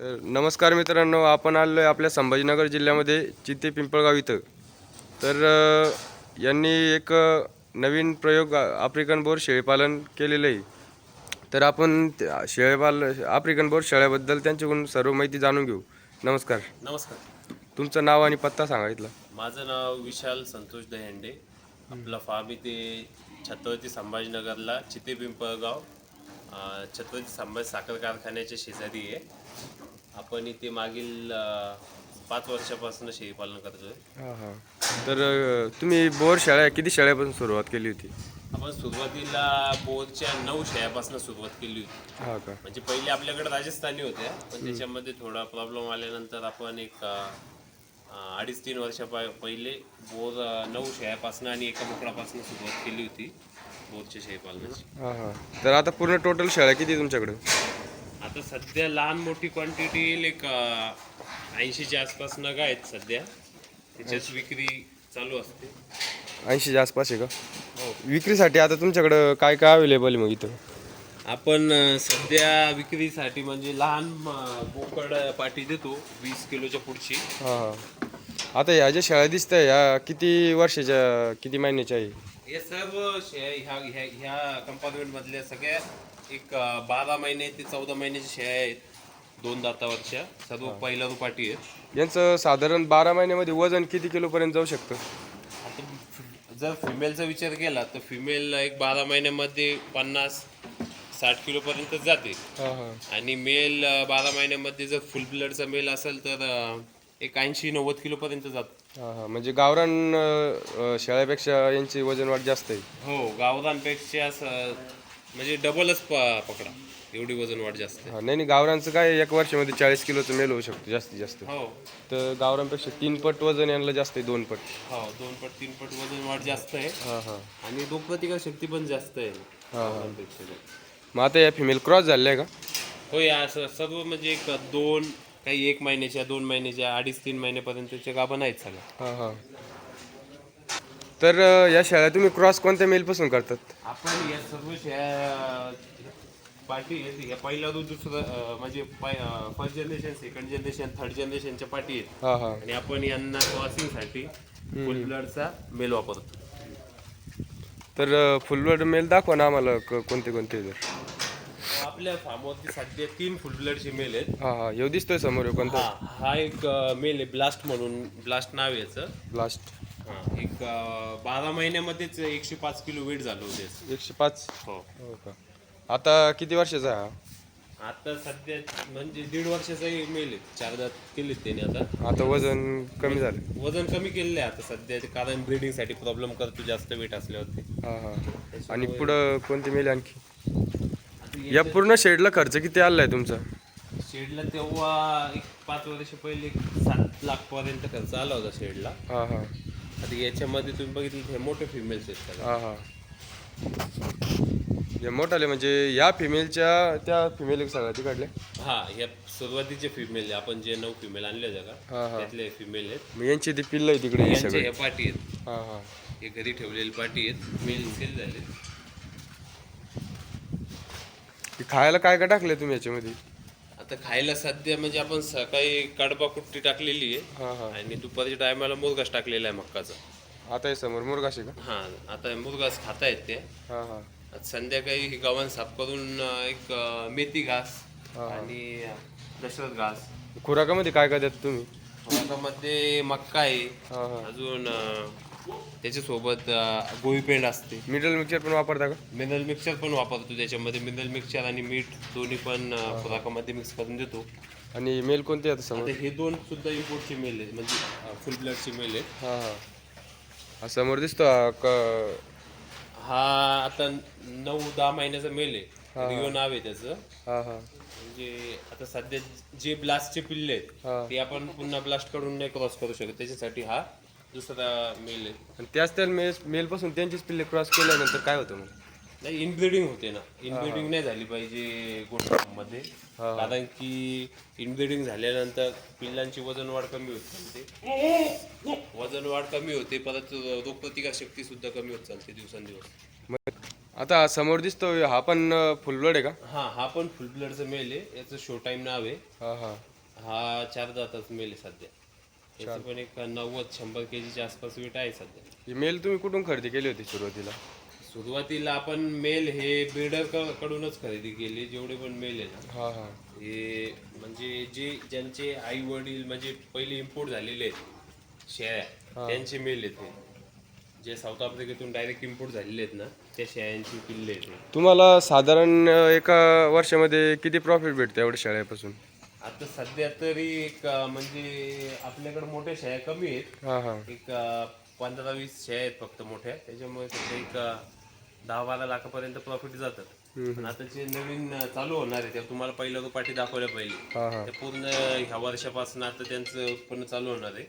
तर नमस्कार मित्रांनो आपण आलो आहे आपल्या संभाजीनगर जिल्ह्यामध्ये चिते पिंपळगाव इथं. तर अ, यांनी एक अ, नवीन प्रयोग अ, आफ्रिकन बोर शेळीपालन केलेलं आहे तर आपण त्या शेळीपाल आफ्रिकन बोर शेळ्याबद्दल त्यांच्याकडून सर्व माहिती जाणून घेऊ. नमस्कार. नमस्कार. तुमचं नाव आणि पत्ता सांगा इथला. माझं नाव विशाल संतोष दहेंडे. आपला फार्म इथे छत्रपती संभाजीनगरला चिते पिंपळगाव अं, छत्रपती संभाजी साखर कारखान्याच्या शेजारी आहे. आपण इथे मागील अं, पाच वर्षापासून शेळीपालन करतोय हां हां. तर अ, तुम्ही बोर शेळ्या किती शेळ्यापासून सुरुवात केली होती? आपण सुरुवातीला बोरच्या नऊ शेळ्यापासून सुरुवात केली होती. हां का? म्हणजे पहिले आपल्याकडे राजस्थानी होत्या पण त्याच्यामध्ये थोडा प्रॉब्लेम आल्यानंतर आपण एक अं, अं, अडीच तीन वर्षा पहिले बोर अं, नऊ शेळ्यापासून आणि एका बोकडापासून सुरुवात केली होती बोरच्या शेळीपालनाची हां हां. तर आता पूर्ण टोटल शेळ्या किती आहे तुमच्याकडे? आता सध्या लहान मोठी क्वांटिटी येईल एक ऐंशीच्या आसपास नग आहेत सध्या. त्याच्यात विक्री चालू असते. ऐंशीच्या आसपास आहे का? हो. विक्रीसाठी आता तुमच्याकडं काय काय अवेलेबल आहे मग इथं? आपण अं, सध्या विक्रीसाठी म्हणजे लहान अं, बोकड पाटी देतो वीस किलोच्या पुढची. हां हां. आता ह्या ज्या शेळ्या दिसत आहे ह्या किती वर्षाच्या किती महिन्याच्या आहे? हे सर्व शे ह्या ह्या ह्या कंपार्टमेंट मधल्या सगळ्या एक अं, बारा महिने ते चौदा महिन्याच्या शेळ्या आहेत. दोन दातावरच्या. सर्व पहिला रुपाटी आहेत. यांचं साधारण बारा महिन्यामध्ये वजन किती किलोपर्यंत जाऊ शकतं? आता फ- जर फिमेलचा विचार केला तर फिमेल एक बारा महिन्यामध्ये पन्नास साठ किलोपर्यंत जाते. हां हां. आणि मेल बारा महिन्यामध्ये जर फुल ब्लडचा मेल असेल तर अं, एक ऐंशी नव्वद किलोपर्यंत जातो. हां हां. म्हणजे गावरान अं, शेळ्यापेक्षा यांची वजन वाढ जास्त आहे. हो गावरांपेक्षा स- म्हणजे डबलच प- पकडा. एवढी वजन वाढ जास्त आहे. हां नाही नाही गावरांचं काय एक वर्षामध्ये चाळीस किलोचं मेल होऊ शकतो जास्तीत जास्त. हो. तर गावरांपेक्षा तीन पट वजन यांना जास्त आहे दोन पट. हो दोन पट तीन पट वजन वाढ जास्त आहे. हां हां. आणि रोगप्रतिकार शक्ती पण जास्त आहे. मग आता या फिमेल क्रॉस झाल्या आहे का? हो या स- सर्व म्हणजे एक दोन काही एक महिन्याच्या दोन महिन्याच्या अडीच तीन महिन्यापर्यंतच्या गाभण आहेत सगळ्या. हां हां. तर अं, या शेळ्या तुम्ही क्रॉस कोणत्या मेलपासून करतात? आपण या सर्व शेळ्या पार्टी आहेत या पहिला दूध दुसरं अं, म्हणजे first generation second generation third जनरेशनच्या party आहेत. हां हां. आणि आपण यांना क्रॉसिंगसाठी फुल ब्लडचा मेल वापरतो. तर फुलवर्ड मेल दाखवा ना आम्हाला क- कोणते कोणते आपल्या फार्मवरती सध्या तीन फुल ब्लडचे मेल आहेत. हां हां. येऊ दिसतोय समोर ह्यो कोणता हा हा एक मेल आहे ब्लास्ट म्हणून ब्लास्ट नाव आहे याचं. लास्ट हा एक अं, बारा महिन्यामध्येच एकशे पाच किलो वेट झालं होते एकशे पाच? हो. हो का? आता किती वर्षाचा आहे हा? आता सध्या म्हणजे दीड वर्षाचा मेल आहे. चार दात केलेत त्याने आता. आता वजन कमी झालं. वजन कमी केलेलं आहे आता सध्या. कारण ब्रीडिंगसाठी प्रॉब्लेम करतो जास्त वेट असल्यावरती. हां हां. आणि पुढं कोणती मेल आणखी? या पूर्ण शेडला खर्च किती आलाय तुमचा? शेडला तेव्हा एक पाच वर्ष पहिले एक सात लाख पर्यंत खर्च आला होता शेडला. हां हां. आता याच्यामध्ये तुम्ही बघितलं हे मोठे फिमेल्स आहेत सगळे. हां हां. या मोठाले म्हणजे या फिमेलच्या त्या फिमेल सगळ्या तिकडले हा या सुरुवातीचे फिमेल आपण जे नऊ फिमेल आणले होते हा, का हा. त्यातले फिमेल आहेत. मग यांची ती पिल्ल आहे तिकडे हे सगळे. पाटी आहेत. हां हां. हे घरी ठेवलेली पाटी आहेत. मेल सेल झाले. हे खायला काय काय टाकले तुम्ही याच्यामध्ये? आता खायला सध्या म्हणजे आपण सकाळी कडबा कुट्टी टाकलेली आहे. हां हां. आणि दुपारच्या टायमाला मुरगास टाकलेला आहे मक्काचा. आता हे समोर मुरगाशी का? हा आता मुरगास खातायत ते. हां हां. आता संध्याकाळी ही गव्हाण साफ करून अं, एक अं, मेथी घास आणि अं, दशरथ घास. खुराकामध्ये काय काय देता तुम्ही? मध्ये मक्का आहे. हां हां. अजून अं, त्याच्यासोबत गोळी पेंड असते. मिडल मिक्सर पण वापरता का? मिनरल मिक्सर पण वापरतो त्याच्यामध्ये. मिनरल मिक्सर आणि मीठ दोन्ही पण खुराकामध्ये मिक्स करून देतो. आणि मेल कोणती आता समोर? हे दोन सुद्धा इम्पोर्टचे मेल आहेत म्हणजे फुल ब्लडचे मेल आहेत हां हां. हा समोर दिसतो हा क- हा आता नऊ दहा महिन्याचा मेल आहे. रिओ नाव आहे त्याचं. हां हां. म्हणजे आता सध्या जे ब्लास्टचे पिल्ले हा. आहेत ते आपण पुन्हा ब्लास्टकडून नाही क्रॉस करू शकत. त्याच्यासाठी हा दुसरा मेल आहे आणि त्याच त्या मेल मेलपासून त्यांचीच पिल्ले क्रॉस केल्यानंतर काय होतं मग नाही इनब्रिडिंग होते ना. इनब्रिडिंग नाही झाली पाहिजे मध्ये कारण की इनब्रिडिंग झाल्यानंतर पिल्लांची वजन वाढ कमी होत चालते. वजन वाढ कमी होते परत रोगप्रतिकार शक्ती सुद्धा कमी होत चालते दिवसेंदिवस. मग आता समोर दिसतो हा पण फुलब्लड आहे का? हा हा पण फुल ब्लडचं मेल आहे. याचं शो टाईम नाव आहे. हा हा. हा चार दाताच मेल आहे सध्या. याची पण एक नव्वद शंभर के जीच्या आसपास वेट आहे सध्या. ही मेल तुम्ही कुठून खरेदी केली होती सुरुवातीला? सुरुवातीला आपण मेल हे बिल्डर कडूनच खरेदी केली जेवढे पण मेल आहे ना हा हा. हे म्हणजे जे ज्यांचे आई वडील म्हणजे पहिले इम्पोर्ट झालेले आहेत शेळ्या त्यांचे मेल आहेत हे. जे साऊथ आफ्रिकेतून डायरेक्ट इम्पोर्ट झालेले आहेत ना त्या शेळ्यांची पिल्ले. तुम्हाला साधारण अ, एका वर्षामध्ये किती प्रॉफिट भेटतं एवढ्या शाळेपासून आता सध्या तरी एक अं, म्हणजे आपल्याकडे मोठ्या शेळ्या कमी आहेत. हा हा. एक अं, पंधरा वीस शेळ्या आहेत फक्त मोठ्या. त्याच्यामुळे एक अं, दहा बारा लाखापर्यंत प्रॉफिट जातं पण आता जे नवीन अं, चालू होणार आहे तुम्हाला पहिलं पाठी दाखवल्या हा हा. ते पूर्ण ह्या वर्षापासून आता त्यांचं उत्पन्न चालू होणार आहे.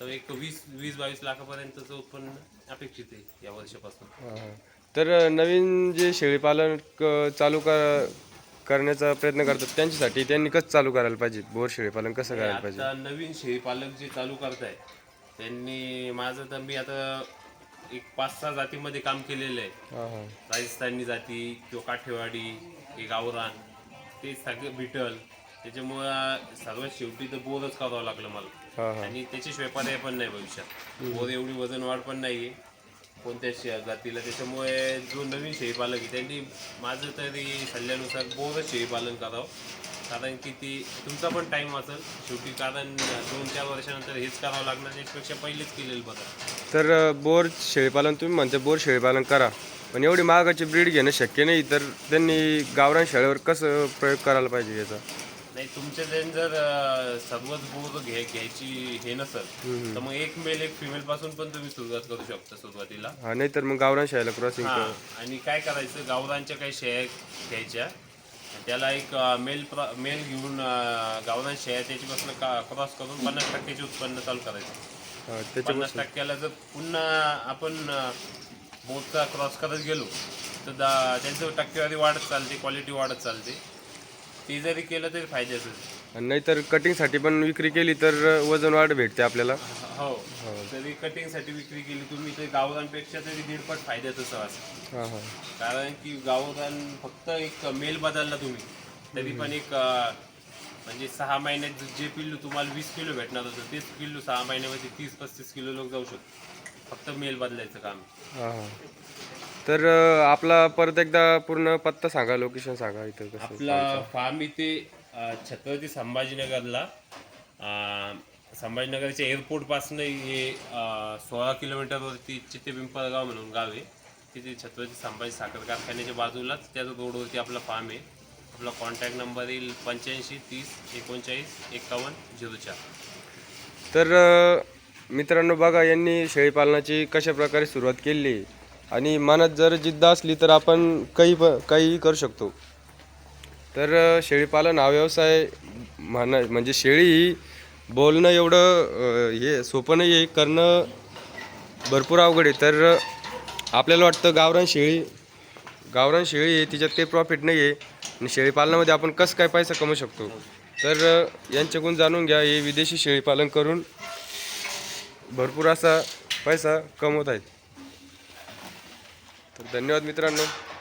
तर एक वीस वीस बावीस लाखापर्यंतचं उत्पन्न अपेक्षित आहे या वर्षापासून. हा, हा. तर अ, नवीन जे शेळीपालन क- चालू कर करण्याचा प्रयत्न करतात त्यांच्यासाठी त्यांनी कसं चालू करायला पाहिजे? बोर शेळीपालन कसं करायला पाहिजे? आता नवीन शेळीपालक जे चालू करताय त्यांनी माझं तर मी आता एक पाच सहा जातीमध्ये काम केलेलं आहे. हा हा. राजस्थानी जाती किंवा काठेवाडी हे गावरान ते सगळे बिटल. त्याच्यामुळं सर्वात शेवटी तर बोरच करावं लागलं मला. हा हा. आणि त्याच्याशिवाय पर्याय पण नाही भविष्यात. बोर एवढी वजन वाढ पण नाहीये. कोणत्या शे- जातीला त्याच्यामुळे जो नवीन शेळीपालक आहे त्यांनी माझं तरी सल्ल्यानुसार बोरच शेळीपालन करावं. कारण की ती तुमचा पण टाईम वाचल शेवटी कारण दोन चार वर्षानंतर हेच करावं लागणार त्याच्यापेक्षा पहिलेच केलेलं बरं. तर बोर शेळीपालन तुम्ही म्हणते बोर शेळीपालन करा. पण एवढी महागाची ब्रीड घेणं शक्य नाही तर त्यांनी गावरान शाळेवर कसं प्रयोग करायला पाहिजे याचा? नाही तुमच्या जण जर अं, सर्वच बोर घ्याय घ्यायची हे नसेल तर मग एक मेल एक फिमेल पासून पण तुम्ही सुरुवात करू शकता सुरुवातीला. हा नाही तर मग गावरान शेळीला क्रॉसिंग हा आणि काय करायचं गावरांच्या काही शेळ्या घ्यायच्या त्याला एक अं, मेल प्र मेल घेऊन अं, गावरान शेळ्या त्याच्यापासून का क्रॉस करून पन्नास टक्क्याचे उत्पन्न चालू करायचं. त्याच्या पन्नास टक्क्याला जर पुन्हा आपण बोटचा क्रॉस करत गेलो तर दा त्यांचं टक्केवारी वाढत चालते क्वालिटी वाढत चालते. ते जरी केलं तरी फायद्याचं. आणि नाहीतर कटिंगसाठी पण विक्री केली तर वजन वाढ भेटते आपल्याला. हो. तरी कटिंगसाठी विक्री केली तुम्ही ते गावरांपेक्षा तरी दीडपट फायद्याचं असं हा हा. कारण की गावरान फक्त एक मेल बदलला तुम्ही. तरी पण एक अं, म्हणजे सहा महिन्यात जे पिल्लू तुम्हाला वीस किलो भेटणार होतं तेच पिल्लू सहा महिन्यामध्ये तीस पस्तीस किलो लोक जाऊ शकतो फक्त मेल बदलायचं काम. हा हा. तर आपला परत एकदा पूर्ण पत्ता सांगा लोकेशन सांगा इथं कसं आपला फार्म इथे अं, छत्रपती संभाजीनगरला अं, संभाजीनगरच्या एअरपोर्टपासून हे अं, सोळा किलोमीटरवरती चित्ते पिंपळगाव म्हणून गाव आहे. तिथे छत्रपती संभाजी साखर कारखान्याच्या बाजूलाच त्या रोडवरती आपला फार्म आहे. आपला कॉन्टॅक्ट नंबर येईल पंच्याऐंशी तीस एकोणचाळीस एकावन्न झिरो चार. तर अ, मित्रांनो बघा यांनी शेळीपालनाची कशा प्रकारे सुरुवात केली? आणि मनात जर जिद्द असली तर आपण काही प काहीही करू शकतो. तर शेळीपालन हा व्यवसाय म्हणा म्हणजे शेळी ही बोलणं एवढं हे सोपं नाही आहे करणं भरपूर अवघड आहे. तर आपल्याला वाटतं गावरान शेळी गावरान शेळी आहे तिच्यात काही प्रॉफिट नाही आहे आणि शेळीपालनामध्ये आपण कसं काय पैसा कमवू शकतो? तर यांच्याकडून जाणून घ्या हे विदेशी शेळीपालन करून भरपूर असा पैसा कमवत आहेत. धन्यवाद मित्रांनो.